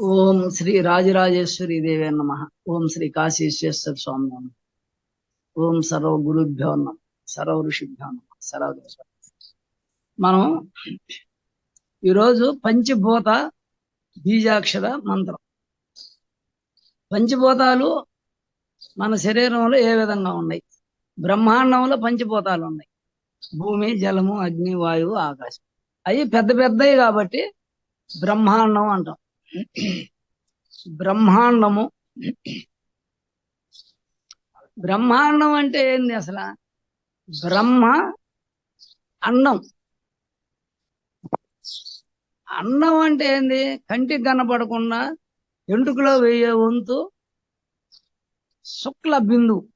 ఓం శ్రీ రాజరాజేశ్వరి దేవే నమ. ఓం శ్రీ కాశీశ్వేశ్వర స్వామి నమ. ఓం సర్వ గురుభ్యో నమ. సర్వ ఋషిభ్యో నమ. సర్వ మనం ఈరోజు పంచభూత బీజాక్షర మంత్రం. పంచభూతాలు మన శరీరంలో ఏ విధంగా ఉన్నాయి? బ్రహ్మాండంలో పంచభూతాలు ఉన్నాయి. భూమి జలము అగ్ని వాయువు ఆకాశం. అవి పెద్ద పెద్దవి కాబట్టి బ్రహ్మాండం అంటాం. బ్రహ్మాండము. బ్రహ్మాండం అంటే ఏంది అసలు? బ్రహ్మ అన్నం. అన్నం అంటే ఏంది? కంటికి కనపడకుండా ఎంటుకలో వేయే వంతు శుక్ల బిందువు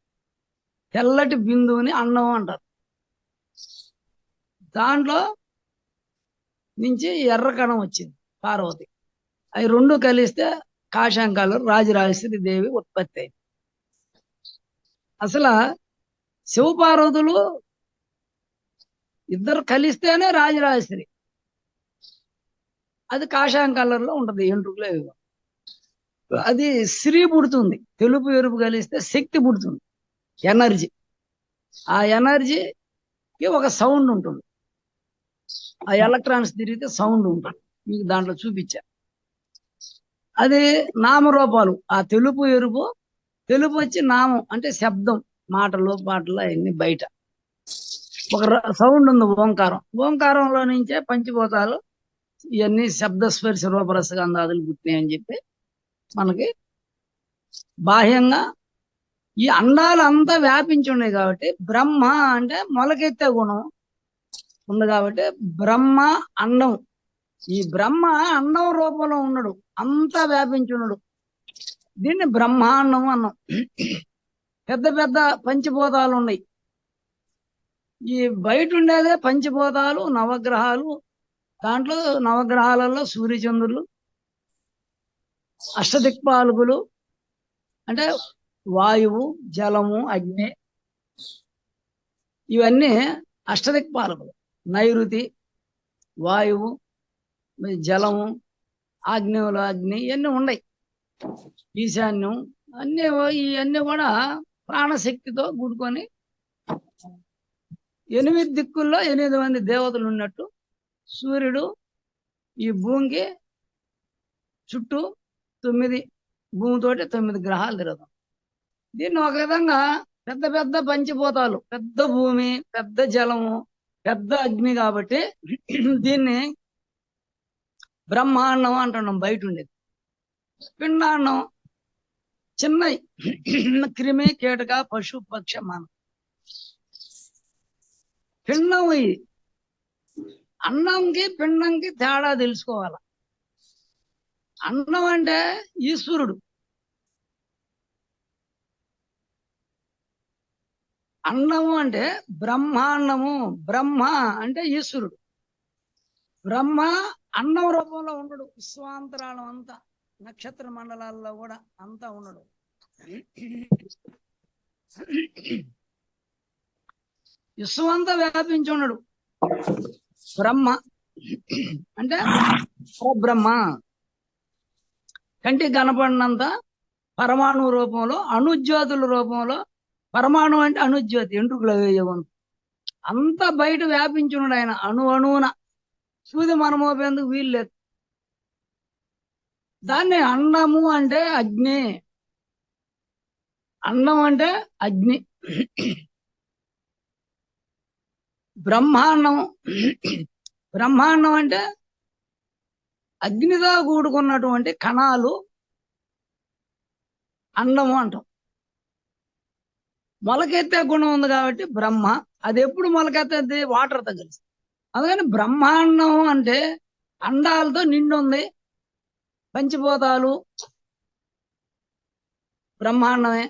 తెల్లటి బిందువుని అన్నం అంటారు. దాంట్లో నుంచి ఎర్ర కణం వచ్చింది. పార్వతి. అవి రెండు కలిస్తే కాశాంకాలు రాజరాజేశ్వరి దేవి ఉత్పత్తి అయింది. అసలు శివపార్వతులు ఇద్దరు కలిస్తేనే రాజరాజేశ్వరి అది కాషాయం కలర్లో లో ఉంటది ఎంట్రుకులో అది స్త్రీ పుడుతుంది తెలుపు ఎరుపు కలిస్తే శక్తి పుడుతుంది ఎనర్జీ. ఆ ఎనర్జీకి ఒక సౌండ్ ఉంటుంది. ఆ ఎలక్ట్రాన్స్ తిరిగితే సౌండ్ ఉంటుంది. మీకు దాంట్లో చూపించా. అది నామరూపాలు ఆ తెలుపు ఎరుపు తెలుపు వచ్చి నామం అంటే శబ్దం మాటలు పాటలు అవన్నీ బయట. ఒక సౌండ్ ఉంది ఓంకారం. ఓంకారంలో నుంచే పంచిపోతాలు ఇవన్నీ శబ్ద స్పర్శ రూపరస గంధాదులు పుట్టినాయి అని చెప్పి మనకి బాహ్యంగా ఈ అండాలు అంతా వ్యాపించి ఉన్నాయి కాబట్టి బ్రహ్మ అంటే మొలకెత్తే గుణం ఉంది కాబట్టి బ్రహ్మ అండం ఈ బ్రహ్మ అన్నం రూపంలో ఉన్నాడు. అంతా వ్యాపించున్నాడు దీన్ని బ్రహ్మాండం అన్నం. పెద్ద పెద్ద పంచభూతాలు ఉన్నాయి. ఈ బయట ఉండేదే పంచభూతాలు నవగ్రహాలు దాంట్లో నవగ్రహాలలో సూర్యచంద్రులు అష్టదిక్పాలకులు అంటే వాయువు జలము అగ్ని ఇవన్నీ అష్టదిక్పాలకులు. నైరుతి వాయువు జలం జలము ఆగ్నేయులు అగ్ని ఇవన్నీ ఉన్నాయి. ఈశాన్యం అన్నీ ఇవన్నీ కూడా ప్రాణశక్తితో కూడుకొని ఎనిమిది దిక్కుల్లో ఎనిమిది మంది దేవతలు ఉన్నట్టు సూర్యుడు ఈ భూమికి చుట్టూ తొమ్మిది భూమితోటి తొమ్మిది గ్రహాలు తిరుగుతాం. దీన్ని ఒక విధంగా పెద్ద పెద్ద పంచిపోతాలు. పెద్ద భూమి పెద్ద జలము పెద్ద అగ్ని కాబట్టి దీన్ని బ్రహ్మాండం అంటున్నాం బయట ఉండేది పిండాండం చిన్న క్రిమి కీటక పశు పక్ష మనం పిండం ఇది. అన్నంకి పిండంకి తేడా తెలుసుకోవాలి? అన్నం అంటే ఈశ్వరుడు. అన్నము అంటే బ్రహ్మాండము. బ్రహ్మ అంటే ఈశ్వరుడు. బ్రహ్మ అన్నం రూపంలో ఉండడు. విశ్వాంతరాళం అంతా నక్షత్ర మండలాల్లో కూడా అంతా ఉండడు. విశ్వం వ్యాపించి ఉండడు. బ్రహ్మ అంటే బ్రహ్మ కంటికి కనపడినంత పరమాణు రూపంలో అణుజ్యోతుల రూపంలో పరమాణు అంటే అణుజ్యోతి ఎంట్రుకుల వేయవంతు అంత బయట వ్యాపించి ఉన్నాడు ఆయన అణు అణువున. సూది మనమోపేందుకు వీలు లేదు. దాన్ని అన్నము అంటే అగ్ని. అన్నం అంటే అగ్ని. బ్రహ్మాండం బ్రహ్మాండం అంటే అగ్నితో కూడుకున్నటువంటి కణాలు అండము అంటాం. మొలకెత్తే గుణం ఉంది కాబట్టి బ్రహ్మ. అది ఎప్పుడు మొలకెత్తది వాటర్తో కలిసి. అందుకని బ్రహ్మాండం అంటే అండాలతో నిండుంది. పంచిపోతాలు బ్రహ్మాండమే.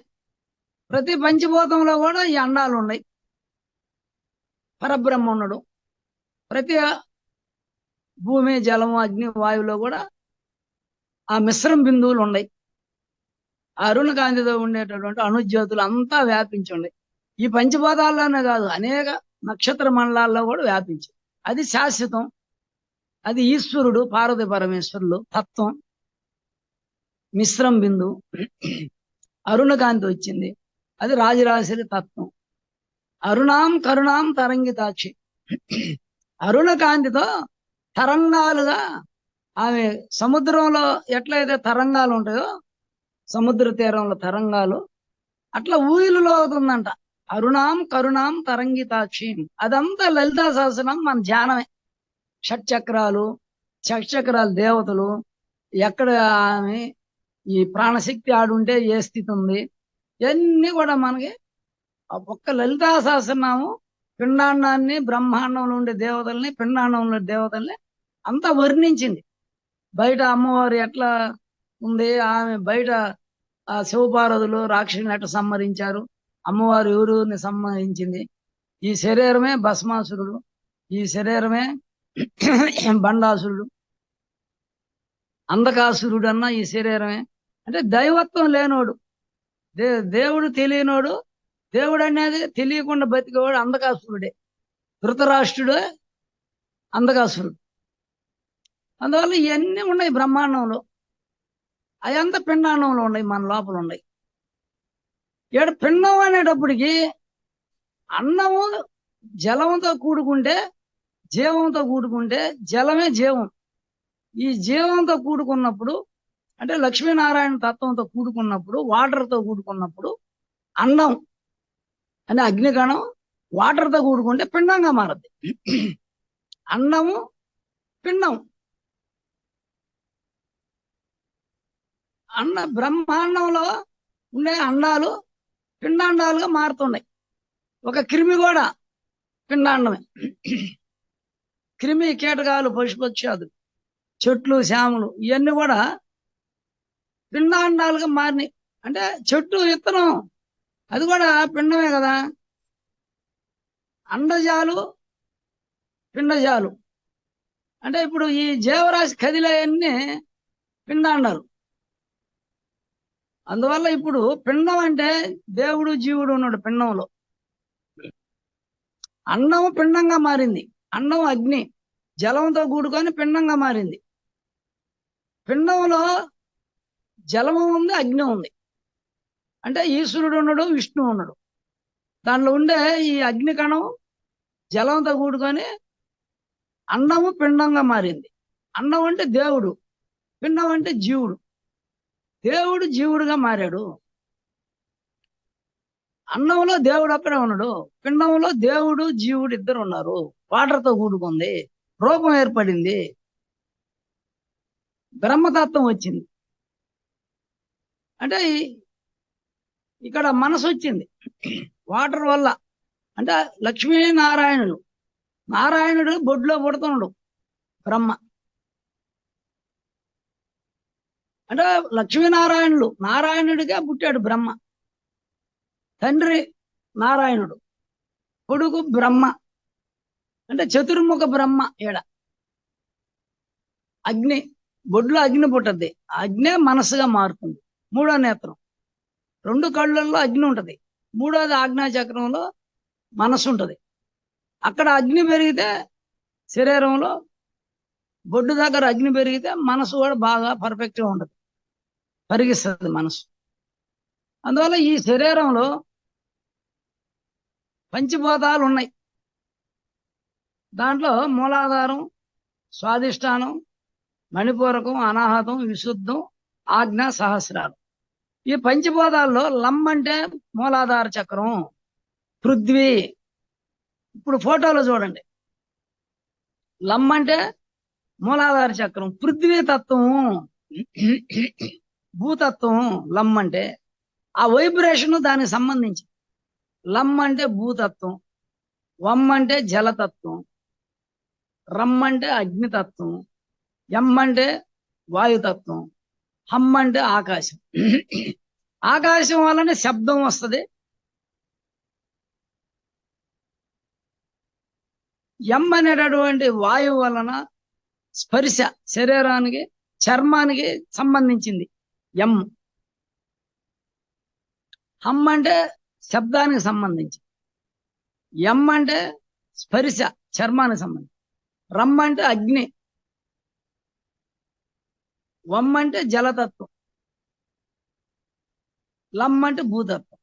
ప్రతి పంచభూతంలో కూడా ఈ అండాలు ఉన్నాయి పరబ్రహ్మ ఉన్నాడు ప్రతి భూమి జలము అగ్ని వాయువులో కూడా ఆ మిశ్రమ బిందువులు ఉన్నాయి ఆ అరుణ కాంతితో ఉండేటటువంటి అణుజ్యోతులు అంతా వ్యాపించి ఉన్నాయి ఈ పంచభూతాల్లోనే కాదు అనేక నక్షత్ర మండలాల్లో కూడా వ్యాపించి అది శాశ్వతం. అది ఈశ్వరుడు పార్వతి పరమేశ్వరులు తత్వం మిశ్రం బిందు. అరుణకాంతి వచ్చింది. అది రాజరాశరి తత్వం. అరుణాం కరుణాం తరంగితాక్షి. అరుణకాంతితో తరంగాలుగా ఆమె సముద్రంలో ఎట్లయితే తరంగాలు ఉంటాయో సముద్ర తీరంలో తరంగాలు అట్లా ఊయిలులో అవుతుందంట అరుణాం కరుణాం తరంగితాక్షిం. అదంతా లలితా సహస్రం మన ధ్యానమే. షట్చక్రాలు షట్చక్రాలు దేవతలు ఎక్కడ ఆమె ఈ ప్రాణశక్తి ఆడుంటే ఏ స్థితి ఉంది? ఇవన్నీ కూడా మనకి ఆ ఒక్క లలితా సహస్రనామం పిండాండాన్ని బ్రహ్మాండంలో ఉండే దేవతల్ని పిండాండంలో ఉండే దేవతల్ని అంతా వర్ణించింది. బయట అమ్మవారు ఎట్లా ఉంది? ఆమె బయట ఆ శివపార్వతులు రాక్షసుని ఎట్లా సంహరించారు? అమ్మవారు ఎవరుని సంబంధించింది? ఈ శరీరమే భస్మాసురుడు ఈ శరీరమే బండాసురుడు. అంధకాసురుడు అన్న ఈ శరీరమే. అంటే దైవత్వం లేనోడు దే దేవుడు తెలియనోడు దేవుడు అనేది తెలియకుండా బతికేవాడు అంధకాసురుడే. ధృతరాష్ట్రుడే అంధకాసురుడు. అందువల్ల ఇవన్నీ ఉన్నాయి బ్రహ్మాండంలో. అవంతా పిండాండంలో ఉన్నాయి మన లోపల ఉన్నాయి ఇక్కడ పిండం అనేటప్పటికి అన్నము జలంతో కూడుకుంటే జీవంతో కూడుకుంటే జలమే జీవం. ఈ జీవంతో కూడుకున్నప్పుడు అంటే లక్ష్మీనారాయణ తత్వంతో కూడుకున్నప్పుడు వాటర్తో కూడుకున్నప్పుడు అన్నం అనే అగ్నికణం వాటర్తో కూడుకుంటే పిండంగా మారద్ది. అన్నము పిండం. అన్న బ్రహ్మాండంలో ఉండే అండాలు పిండాండాలుగా మారుతున్నాయి. ఒక క్రిమి కూడా పిండాండమే. క్రిమి కీటకాలు పశుపక్షాదులు చెట్లు శామలు ఇవన్నీ కూడా పిండాండాలుగా మారినాయి. అంటే చెట్టు విత్తనం అది కూడా పిండమే కదా. అండజాలు పిండజాలు. అంటే ఇప్పుడు ఈ జీవరాశి కదిలేయన్నీ పిండాండాలు. అందువల్ల ఇప్పుడు పిండం అంటే దేవుడు జీవుడు ఉన్నాడు పిండంలో. అన్నం పిండంగా మారింది. అన్నం అగ్ని. జలంతో కూడుకొని పిండంగా మారింది. పిండంలో జలము ఉంది అగ్ని ఉంది. అంటే ఈశ్వరుడు ఉన్నాడు విష్ణువు ఉన్నాడు. దాంట్లో ఉండే ఈ అగ్ని కణం జలంతో కూడుకొని అన్నము పిండంగా మారింది. అన్నం అంటే దేవుడు పిండం అంటే జీవుడు. దేవుడు జీవుడుగా మారాడు. అన్నంలో దేవుడు అక్కడే ఉన్నాడు. పిండంలో దేవుడు జీవుడు ఇద్దరు ఉన్నారు. వాటర్తో కూడుకుంది. రూపం ఏర్పడింది. బ్రహ్మతత్వం వచ్చింది. అంటే ఇక్కడ మనసు వచ్చింది. వాటర్ వల్ల. అంటే లక్ష్మీనారాయణుడు. నారాయణుడు బొడ్లో పుడుతున్నాడు. బ్రహ్మ. అంటే లక్ష్మీనారాయణుడు నారాయణుడిగా పుట్టాడు బ్రహ్మ. తండ్రి నారాయణుడు కొడుకు బ్రహ్మ. అంటే చతుర్ముఖ బ్రహ్మ ఈడ అగ్ని బొడ్లో అగ్ని పుట్టద్ది. అగ్నే మనసుగా మారుతుంది. మూడో నేత్రం. రెండు కళ్ళల్లో అగ్ని ఉంటది. మూడోది ఆజ్ఞా చక్రంలో మనసు ఉంటుంది. అక్కడ అగ్ని పెరిగితే శరీరంలో బొడ్డు దగ్గర అగ్ని పెరిగితే మనసు కూడా బాగా పర్ఫెక్ట్గా ఉండదు. పరిగిస్తుంది మనసు. అందువల్ల ఈ శరీరంలో పంచభూతాలు ఉన్నాయి. దాంట్లో మూలాధారం స్వాదిష్టానం మణిపూరకం అనాహతం విశుద్ధం ఆజ్ఞ సహస్రాలు. ఈ పంచభూతాల్లో లమ్ అంటే మూలాధార చక్రం పృథ్వీ. ఇప్పుడు ఫోటోలో చూడండి. లమ్ అంటే మూలాధార చక్రం పృథ్వీ తత్వం భూతత్వం లమ్ అంటే ఆ వైబ్రేషన్ దానికి సంబంధించి. లమ్ అంటే భూతత్వం వమ్ అంటే జలతత్వం రమ్ అంటే అగ్నితత్వం ఎం అంటే వాయుతత్వం హమ్ అంటే ఆకాశం. ఆకాశం వలన శబ్దం వస్తుంది. ఎం అనేటటువంటి వాయువు వలన స్పర్శ శరీరానికి చర్మానికి సంబంధించింది. ఎం. హమ్ అంటే శబ్దానికి సంబంధించి. ఎం అంటే స్పర్శ చర్మానికి సంబంధించి. రమ్ అంటే అగ్ని. వమ్ అంటే జలతత్వం. లమ్ అంటే భూతత్వం.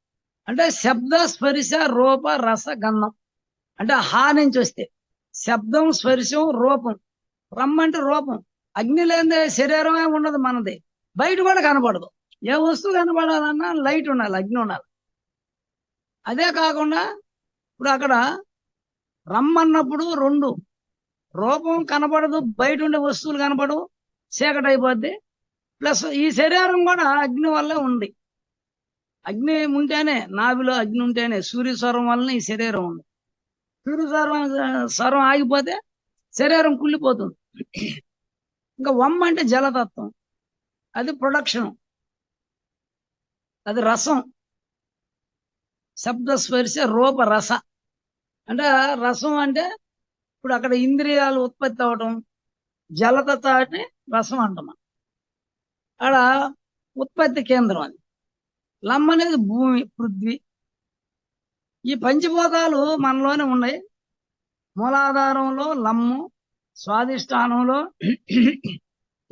అంటే శబ్ద స్పర్శ రూప రస గంధం. అంటే హా నుంచి వస్తే. శబ్దం స్పర్శం రూపం. రమ్మంటే రూపం. అగ్ని లేనిదే శరీరమే ఉండదు మనది. బయట కూడా కనపడదు. ఏ వస్తువు కనపడాలన్నా లైట్ ఉండాలి అగ్ని ఉండాలి. అదే కాకుండా ఇప్పుడు అక్కడ రమ్మన్నప్పుడు రెండు. రూపం కనపడదు బయట ఉండే వస్తువులు కనపడవు చీకటి అయిపోద్ది. ప్లస్ ఈ శరీరం కూడా అగ్ని వల్లే ఉంది. అగ్ని ఉంటేనే నాభిలో అగ్ని ఉంటేనే సూర్య స్వరం వలన ఈ శరీరం ఉంది. సూర్య స్వరం స్వరం ఆగిపోతే శరీరం కుళ్ళిపోతుంది. ఇంకా వమ్మ అంటే జలతత్వం. అది ప్రొడక్షన్ అది రసం. శబ్దస్పర్శ రూప రస. అంటే రసం అంటే ఇప్పుడు అక్కడ ఇంద్రియాలు ఉత్పత్తి అవటం జలతత్వ అంటే రసం అంటాం ఆడ అక్కడ ఉత్పత్తి కేంద్రం అది. లమ్ అనేది భూమి పృథ్వీ. ఈ పంచభూతాలు మనలోనే ఉన్నాయి. మూలాధారంలో లమ్ము స్వాదిష్టానంలో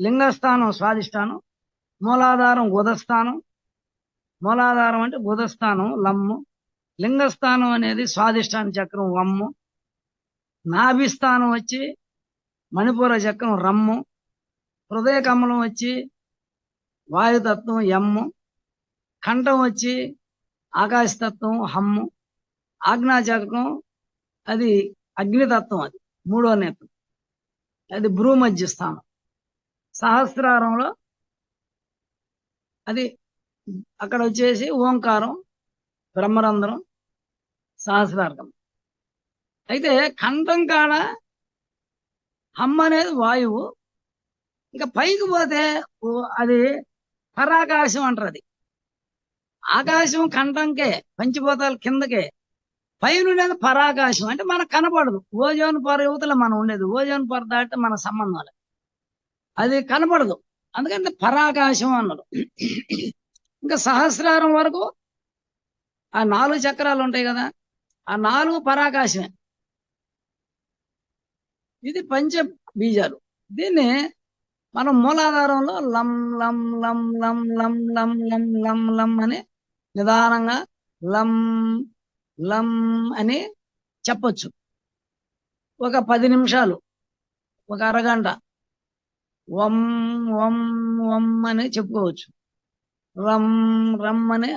లింగస్థానం స్వాధిష్టానం మూలాధారం గుదస్థానం మూలాధారం అంటే గుదస్థానం లమ్ము. లింగస్థానం అనేది స్వాధిష్టాన చక్రం వమ్ము. నాభిస్థానం వచ్చి మణిపూర చక్రం రమ్ము. హృదయ కమలం వచ్చి వాయుతత్వం ఎమ్ము కంఠం వచ్చి ఆకాశతత్వం హమ్ము. ఆజ్ఞాచక్రం అది అగ్నితత్వం అది మూడో నేత్రం. అది భ్రూమధ్య స్థానం. సహస్రారంలో అది అక్కడ వచ్చేసి ఓంకారం బ్రహ్మరంధ్రం సహస్రార్థం అయితే కంఠం కాడ హమ్మ అనేది వాయువు ఇంకా పైకి పోతే అది పరాకాశం అంటారు అది. ఆకాశం కంఠంకే పంచిపోతాలు కిందకే. పైన ఉండేది పరాకాశం. అంటే మనకు కనపడదు. ఓజోన్ పొర యువతలో మనం ఉండేది. ఓజోన్ పొర దాటితే మన సంబంధం లేదు. అది కనపడదు. అందుకంటే పరాకాశం అన్నారు. ఇంకా సహస్రారం వరకు ఆ నాలుగు చక్రాలు ఉంటాయి కదా ఆ నాలుగు పరాకాశమే. ఇది పంచ బీజాలు. దీన్ని మనం మూలాధారంలో లం లం లం లం లం లం లం లం లం అని నిదానంగా లం లం అని చెప్పొచ్చు. ఒక పది నిమిషాలు ఒక అరగంట. వం వం వం అని చెప్పుకోవచ్చు. రం రమ్ అని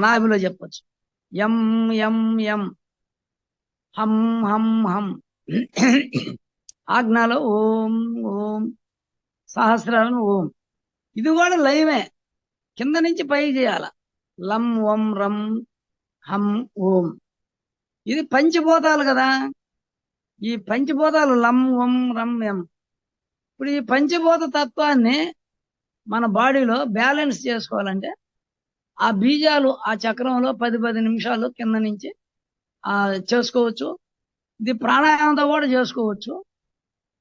నాభిలో చెప్పొచ్చు. యం యం యం. హం హం హం. ఆజ్ఞలో ఓం ఓం. సహస్రాలను ఓం. ఇది కూడా లయమే. కింద నుంచి పై చేయాల. లం వం రం. హం ఓం. ఇది పంచభూతాలు కదా. ఈ పంచభూతాలు లం ఓం రం ఎం ఇప్పుడు ఈ పంచభూత తత్వాన్ని మన బాడీలో బ్యాలెన్స్ చేసుకోవాలంటే ఆ బీజాలు ఆ చక్రంలో పది పది నిమిషాలు కింద నుంచి ఆ చేసుకోవచ్చు. ఇది ప్రాణాయామంతో కూడా చేసుకోవచ్చు.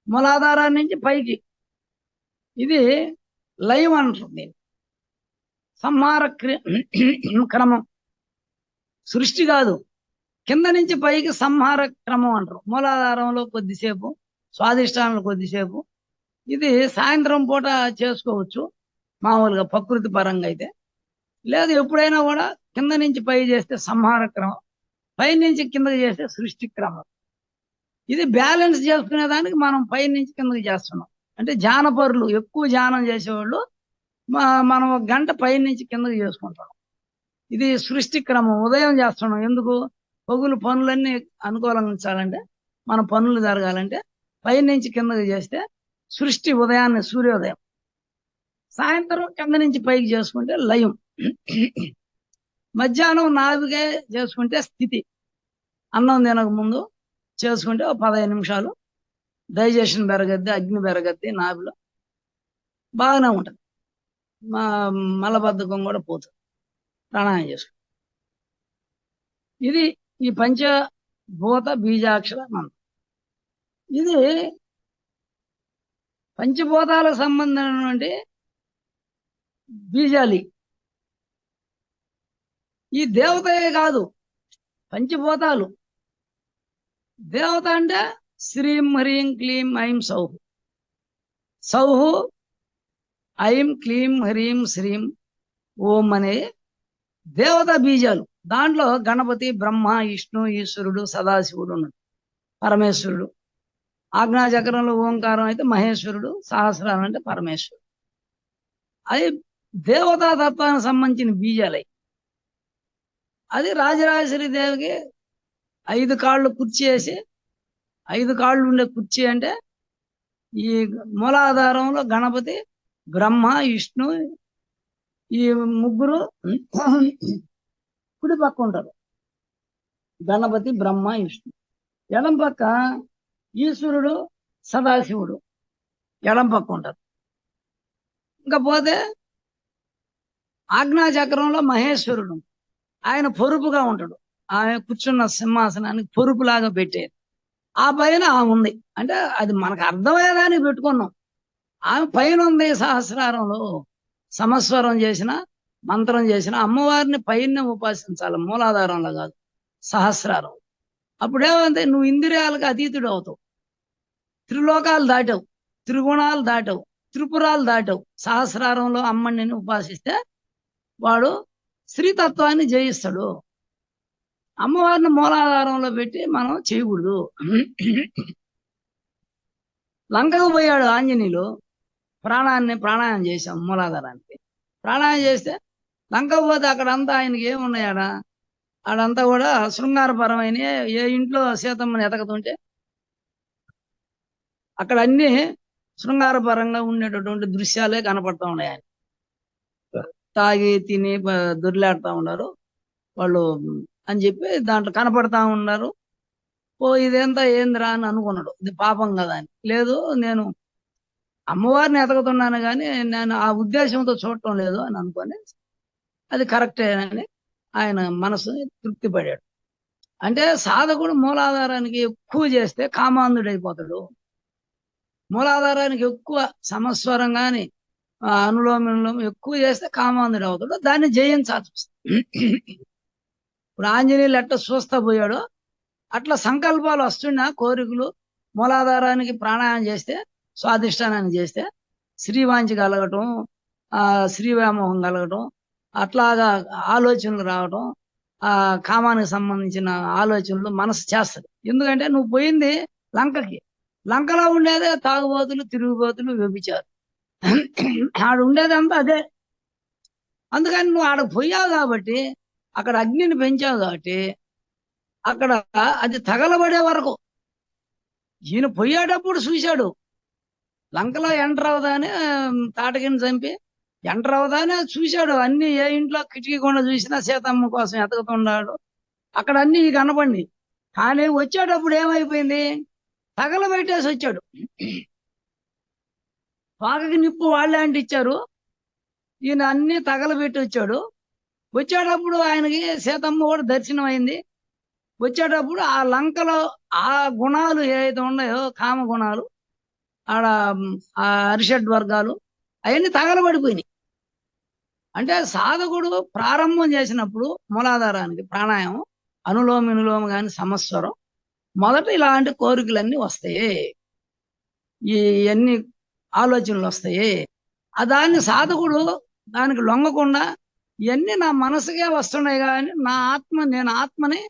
మూలాధారాన్ని నుంచి పైకి. ఇది లైవ్ అంటుంది. సంహార క్రి- క్రమం. సృష్టి కాదు. కింద నుంచి పైకి సంహార క్రమం అంటారు. మూలాధారంలో కొద్దిసేపు స్వాదిష్టానంలో కొద్దిసేపు. ఇది సాయంత్రం పూట చేసుకోవచ్చు. మామూలుగా ప్రకృతి పరంగా అయితే. లేదు ఎప్పుడైనా కూడా కింద నుంచి పై చేస్తే సంహార క్రమం పై నుంచి కిందకి చేస్తే సృష్టి క్రమం. ఇది బ్యాలెన్స్ చేసుకునే దానికి మనం పై నుంచి కిందకి చేస్తున్నాం. అంటే జానపరులు ఎక్కువ ధ్యానం చేసేవాళ్ళు మనం ఒక గంట పై నుంచి కిందకి చేసుకుంటాం. ఇది సృష్టి క్రమం. ఉదయం చేస్తున్నాం. ఎందుకు? పొగులు పనులన్నీ అనుకూలించాలంటే మన పనులు జరగాలంటే పై నుంచి కిందకి చేస్తే సృష్టి ఉదయాన్నే సూర్యోదయం. సాయంత్రం కింద నుంచి పైకి చేసుకుంటే లయం. మధ్యాహ్నం నాలుగే చేసుకుంటే స్థితి. అన్నం తినక ముందు చేసుకుంటే ఒక పదహైదు నిమిషాలు. డైజెషన్ పెరగద్ది అగ్ని పెరగద్ది నాభిలో బాగానే ఉంటుంది. మా మలబద్ధకం కూడా పోతుంది. ప్రాణాయం చేసుకుంటాం ఇది ఈ పంచభూత బీజాక్షర మంత్రం. ఇది పంచభూతాలకు సంబంధించినటువంటి బీజాలి. ఈ దేవతయే కాదు పంచభూతాలు. దేవత అంటే శ్రీం హ్రీం క్లీం ఐం సౌహు. సౌహు ఐం క్లీం హ్రీం శ్రీం ఓం అనే దేవతా బీజాలు. దాంట్లో గణపతి బ్రహ్మ విష్ణు ఈశ్వరుడు సదాశివుడు ఉన్నాడు. పరమేశ్వరుడు. ఆజ్ఞాచక్రంలో ఓంకారం అయితే మహేశ్వరుడు సహస్రారం అంటే పరమేశ్వరుడు. అది దేవతా తత్వానికి సంబంధించిన బీజాలు. అయి అది రాజరాజేశ్వరి దేవికి ఐదు కాళ్ళు కుర్చీ వేసి ఐదు కాళ్ళు ఉండే కుర్చీ అంటే ఈ మూలాధారంలో గణపతి బ్రహ్మ విష్ణు ఈ ముగ్గురు కుడి పక్క ఉంటారు. గణపతి బ్రహ్మ విష్ణు. ఎడం పక్క ఈశ్వరుడు సదాశివుడు. ఎడం పక్క ఉంటారు. ఇంకా పోతే ఆజ్ఞాచక్రంలో మహేశ్వరుడు ఆయన పొరుపుగా ఉంటాడు. ఆమె కూర్చున్న సింహాసనానికి పొరుపులాగా పెట్టేది ఆ పైన ఆమె ఉంది. అంటే అది మనకు అర్థమయ్యేదానికి పెట్టుకున్నాం. ఆమె పైన ఉంది సహస్రారంలో. సమస్వరం చేసిన మంత్రం చేసిన అమ్మవారిని పైన ఉపాసించాలి మూలాధారంలో కాదు సహస్రారం అప్పుడేమంటే నువ్వు ఇంద్రియాలకు అతీతుడు అవుతావు. త్రిలోకాలు దాటావు త్రిగుణాలు దాటావు త్రిపురాలు దాటావు. సహస్రారంలో అమ్మని ఉపాసిస్తే వాడు స్త్రీతత్వాన్ని జయిస్తాడు. అమ్మవారిని మూలాధారంలో పెట్టి మనం చేయకూడదు. లంకకు పోయాడు ఆంజనేయులు. ప్రాణాన్ని ప్రాణాయం చేశాం మూలాధారానికి. ప్రాణాయం చేస్తే లంక పోతే అక్కడంతా ఆయనకి ఏమున్నాయాడ ఆడంతా కూడా శృంగారపరమైన ఏ ఇంట్లో సీతమ్మని ఎతకతుంటే అక్కడ అన్ని శృంగారపరంగా ఉండేటటువంటి దృశ్యాలే కనపడతా ఉన్నాయి ఆయన తాగి తిని దొరిలాడుతూ ఉన్నారు. వాళ్ళు అని చెప్పి దాంట్లో కనపడతా ఉన్నారు. ఓ ఇదేంతా ఏందిరా అని అనుకున్నాడు. ఇది పాపం కదా అని. లేదు నేను అమ్మవారిని ఎతకుతున్నాను కానీ నేను ఆ ఉద్దేశంతో చూడటం లేదు అని అనుకొని అది కరెక్టే అని ఆయన మనసు తృప్తి పడాడు అంటే సాధకుడు మూలాధారానికి ఎక్కువ చేస్తే కామాంధుడైపోతాడు మూలాధారానికి ఎక్కువ సమస్వరం కానీ అనులోమం ఎక్కువ చేస్తే కామాంధుడు అవుతాడు. దాన్ని జయించాల్సి వస్తుంది ఇప్పుడు ఆంజనేయులు ఎట్ట చూస్తా పోయాడో అట్లా సంకల్పాలు వస్తున్నా కోరికలు మూలాధారానికి ప్రాణాయామం చేస్తే స్వాధిష్టానాన్ని చేస్తే శ్రీవాంచి కలగటం ఆ శ్రీవ్యామోహం కలగటం అట్లాగా ఆలోచనలు రావటం ఆ కామానికి సంబంధించిన ఆలోచనలు మనసు చేస్తుంది. ఎందుకంటే నువ్వు పోయింది లంకకి. లంకలో ఉండేదే తాగుబోతులు తిరుగుబోతులు వ్యభిచారు ఆడ ఉండేదంతా అదే. అందుకని నువ్వు ఆడ పోయావు కాబట్టి అక్కడ అగ్నిని పెంచావు కాబట్టి అక్కడ అది తగలబడే వరకు ఈయన పోయేటప్పుడు చూశాడు. లంకలో ఎంటర్ అవదానే తాటకిని చంపి ఎంటర్ అవదానే చూశాడు. అన్ని ఏ ఇంట్లో కిటికీ కూడా చూసినా సీతమ్మ కోసం ఎతకుతున్నాడు. అక్కడ అన్ని కనపండి కానీ వచ్చేటప్పుడు ఏమైపోయింది? తగలబెట్టేసి వచ్చాడు. పాకకి నిప్పు వాళ్ళే ఇచ్చారు ఈయన అన్ని తగలబెట్టి వచ్చాడు. వచ్చేటప్పుడు ఆయనకి సీతమ్మ కూడా దర్శనం అయింది వచ్చేటప్పుడు ఆ లంకలో ఆ గుణాలు ఏవైతే ఉన్నాయో కామ గుణాలు ఆడ ఆ అరిషడ్ వర్గాలు అవన్నీ తగలబడిపోయినాయి. అంటే సాధకుడు ప్రారంభం చేసినప్పుడు మూలాధారానికి ప్రాణాయామం అనులోమ వినులోమ కానీ సమస్వరం మొదట ఇలాంటి కోరికలన్నీ వస్తాయి. ఈ అన్ని ఆలోచనలు వస్తాయి. ఆ దాన్ని సాధకుడు దానికి లొంగకుండా ఇవన్నీ నా మనసుకే వస్తున్నాయి కానీ నా ఆత్మ నేను ఆత్మని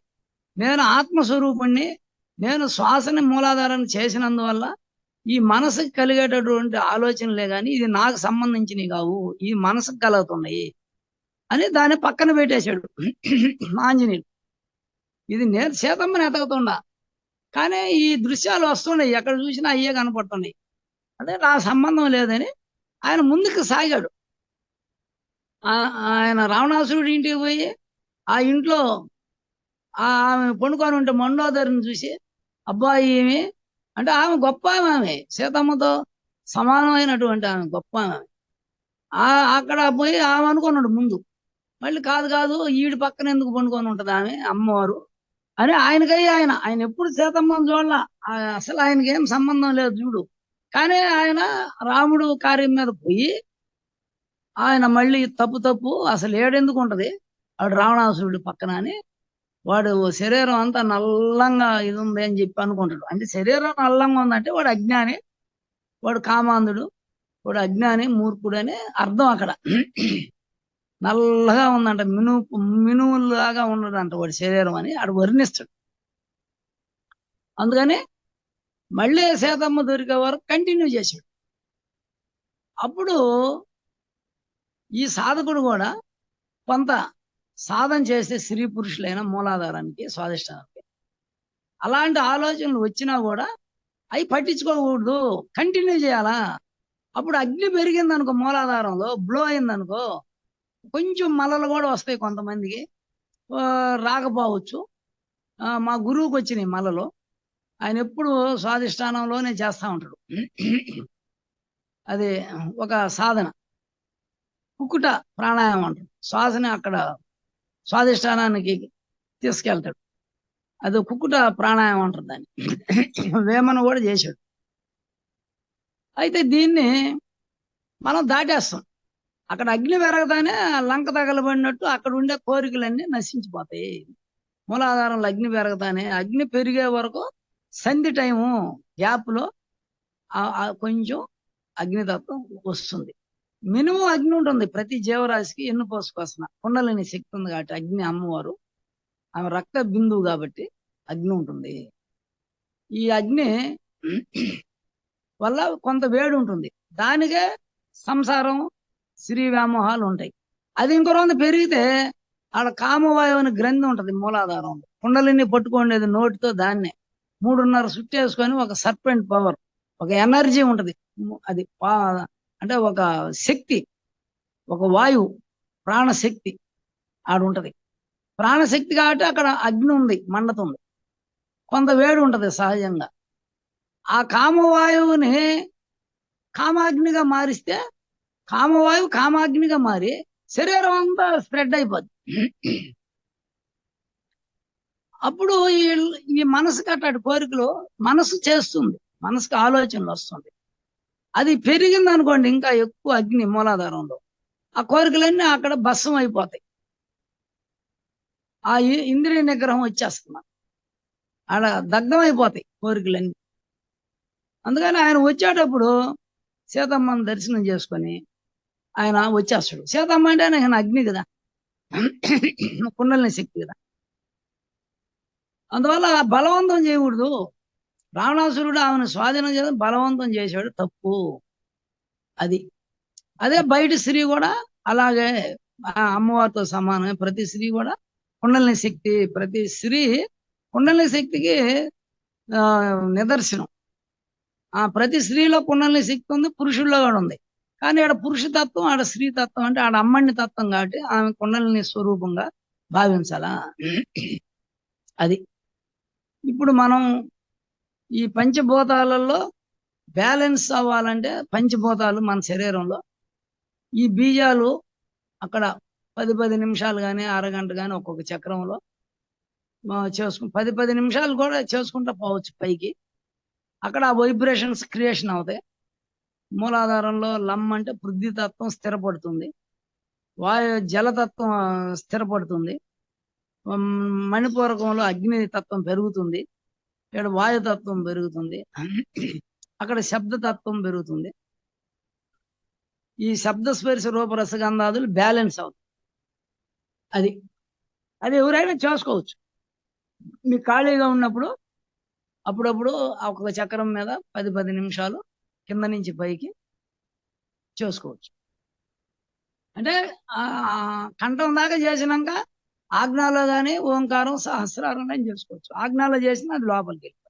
నేను ఆత్మస్వరూపుణ్ణి నేను శ్వాసని మూలాధారాన్ని చేసినందువల్ల ఈ మనసుకు కలిగేటటువంటి ఆలోచనలే కానీ ఇది నాకు సంబంధించినవి కావు ఈ మనసుకు కలుగుతున్నాయి అని దాన్ని పక్కన పెట్టేశాడు ఆంజనేయుడు. ఇది నేను సీతమ్మని ఎతకుతుండా కానీ ఈ దృశ్యాలు వస్తున్నాయి ఎక్కడ చూసినా అయ్యే కనపడుతున్నాయి. అంటే నా సంబంధం లేదని ఆయన ముందుకు సాగాడు. ఆ- ఆయన రావణాసురుడి ఇంటికి పోయి ఆ ఇంట్లో ఆ ఆమె పండుకొని ఉంటే మండోదరిని చూసి అబ్బాయి ఏమి అంటే ఆమె గొప్ప ఆమె. ఆమె సీతమ్మతో సమానమైనటువంటి ఆమె గొప్ప ఆమె. ఆ అక్కడ పోయి ఆమె అనుకున్నాడు ముందు. మళ్ళీ కాదు కాదు ఈడి పక్కన ఎందుకు పండుకొని ఉంటది ఆమె అమ్మవారు? అని ఆయనకయ్యి ఆయన. ఆయన ఎప్పుడు సీతమ్మని చూడాల. అసలు ఆయనకి ఏం సంబంధం లేదు చూడు. కానీ ఆయన రాముడు కార్యం మీద పోయి ఆయన మళ్ళీ తప్పు తప్పు. అసలు ఏడెందుకు ఉంటది? ఆడు రావణాసురుడు పక్కన అని వాడు శరీరం అంతా నల్లంగా ఇది ఉంది అని చెప్పి అనుకుంటాడు. అంటే శరీరం నల్లంగా ఉందంటే వాడు అజ్ఞాని వాడు కామాంధుడు వాడు అజ్ఞాని మూర్ఖుడు అని అర్థం అక్కడ. నల్లగా ఉందంట మిను మినువులాగా ఉన్నదంట వాడి శరీరం అని ఆడు వర్ణిస్తాడు. అందుకని మళ్ళీ సీతమ్మ దొరికే వరకు కంటిన్యూ చేశాడు. అప్పుడు ఈ సాధకుడు కూడా కొంత సాధన చేస్తే స్త్రీ పురుషులైన మూలాధారానికి స్వాదిష్టానానికి అలాంటి ఆలోచనలు వచ్చినా కూడా అవి పట్టించుకోకూడదు. కంటిన్యూ చేయాలా? అప్పుడు అగ్ని పెరిగింది అనుకో మూలాధారంలో బ్లో అయింది అనుకో కొంచెం మలలు కూడా వస్తాయి కొంతమందికి. రాకపోవచ్చు. ఆ, మా గురువుకి వచ్చినాయి మలలు. ఆయన ఎప్పుడు స్వాధిష్టానంలోనే చేస్తూ ఉంటాడు. అది ఒక సాధన. కుక్కుట ప్రాణాయామం అంటారు. శ్వాసని అక్కడ స్వాధిష్టానానికి తీసుకెళ్తాడు. అది కుక్కుట ప్రాణాయామం అంటారు దాన్ని. వేమన కూడా చేశాడు. అయితే దీన్ని మనం దాటేస్తాం. అక్కడ అగ్ని పెరగదానే లంక తగలబడినట్టు అక్కడ ఉండే కోరికలన్నీ నశించిపోతాయి. మూలాధారంలో అగ్ని పెరగదానే అగ్ని పెరిగే వరకు సంధి టైము గ్యాప్లో కొంచెం అగ్నితత్వం వస్తుంది. మినిమం అగ్ని ఉంటుంది. ప్రతి జీవరాశికి ఎన్ను పోసుకోసిన కుండలని శక్తి ఉంది కాబట్టి అగ్ని అమ్మవారు. ఆమె రక్త బిందువు కాబట్టి అగ్ని ఉంటుంది. ఈ అగ్ని వల్ల కొంత వేడి ఉంటుంది. దానికే సంసారం స్త్రీ వ్యామోహాలు ఉంటాయి. అది ఇంకో రోజు పెరిగితే ఆడ కామవాయువు అని గ్రంథి ఉంటుంది మూలాధారం కుండలిని పట్టుకోండేది నోటితో దాన్నే. మూడున్నర చుట్టేసుకొని ఒక సర్పెంట్ పవర్ ఒక ఎనర్జీ ఉంటది. అది పా- అంటే ఒక శక్తి ఒక వాయువు ప్రాణశక్తి ఆడుంటది ప్రాణశక్తి కాబట్టి అక్కడ అగ్ని ఉంది మండుతుంది కొంత వేడి ఉంటది సహజంగా. ఆ కామవాయువుని కామాగ్నిగా మారిస్తే కామవాయువు కామాగ్నిగా మారి శరీరం అంతా స్ప్రెడ్ అయిపోద్ది. అప్పుడు ఈ ఈ మనసుకి అట్లాంటి కోరికలు మనసు చేస్తుంది మనసుకు ఆలోచనలు వస్తుంది. అది పెరిగింది అనుకోండి ఇంకా ఎక్కువ అగ్ని మూలాధారంలో. ఆ కోరికలన్నీ అక్కడ భస్మం అయిపోతాయి. ఆ ఇంద్రియ నిగ్రహం వచ్చేస్తుంది ఆడ దగ్ధం అయిపోతాయి కోరికలన్నీ. అందుకని ఆయన వచ్చేటప్పుడు సీతమ్మని దర్శనం చేసుకొని ఆయన వచ్చేస్తాడు. సీతమ్మ అంటే ఆయన అగ్ని కదా. కుండలిని శక్తి కదా. అందువల్ల బలవంతం చేయకూడదు. రావణాసురుడు ఆమెను స్వాధీనం చేసి బలవంతం చేశాడు తప్పు. అది. అదే బయట స్త్రీ కూడా అలాగే ఆ అమ్మవారితో సమానమే. ప్రతి స్త్రీ కూడా కుండలిని శక్తి ప్రతి స్త్రీ కుండలిని శక్తికి ఆ, నిదర్శనం. ఆ ప్రతి స్త్రీలో కుండలిని శక్తి ఉంది పురుషుల్లో కూడా ఉంది. కానీ ఆడ పురుషతత్వం ఆడ స్త్రీ తత్వం అంటే ఆడ అమ్మని తత్వం కాబట్టి ఆమె కుండలిని స్వరూపంగా భావించాలా? అది. ఇప్పుడు మనం ఈ పంచభూతాలలో బ్యాలెన్స్ అవ్వాలంటే పంచభూతాలు మన శరీరంలో. ఈ బీజాలు అక్కడ పది పది నిమిషాలు కానీ అరగంట కానీ ఒక్కొక్క చక్రంలో చేసుకు పది పది నిమిషాలు కూడా చేసుకుంటా పోవచ్చు పైకి. అక్కడ ఆ వైబ్రేషన్స్ క్రియేషన్ అవుతాయి. మూలాధారంలో లమ్ అంటే పృథ్వీతత్వం స్థిరపడుతుంది. వాయు జలతత్వం స్థిరపడుతుంది. మణిపూరకంలో అగ్ని తత్వం పెరుగుతుంది. ఇక్కడ వాయుతత్వం పెరుగుతుంది. అక్కడ శబ్దతత్వం పెరుగుతుంది. ఈ శబ్ద రూపరసగంధాదులు బ్యాలెన్స్ అవుతాయి. అది అది ఎవరైనా చేసుకోవచ్చు. మీకు ఖాళీగా ఉన్నప్పుడు అప్పుడప్పుడు ఒక చక్రం మీద పది పది నిమిషాలు కింద నుంచి పైకి చేసుకోవచ్చు. అంటే ఆ కంఠం దాకా చేసినాక ఆజ్ఞలో కానీ ఓంకారం సహస్రారం అని చేసుకోవచ్చు ఆజ్ఞలో చేసిన అది లోపలికి వెళ్ళి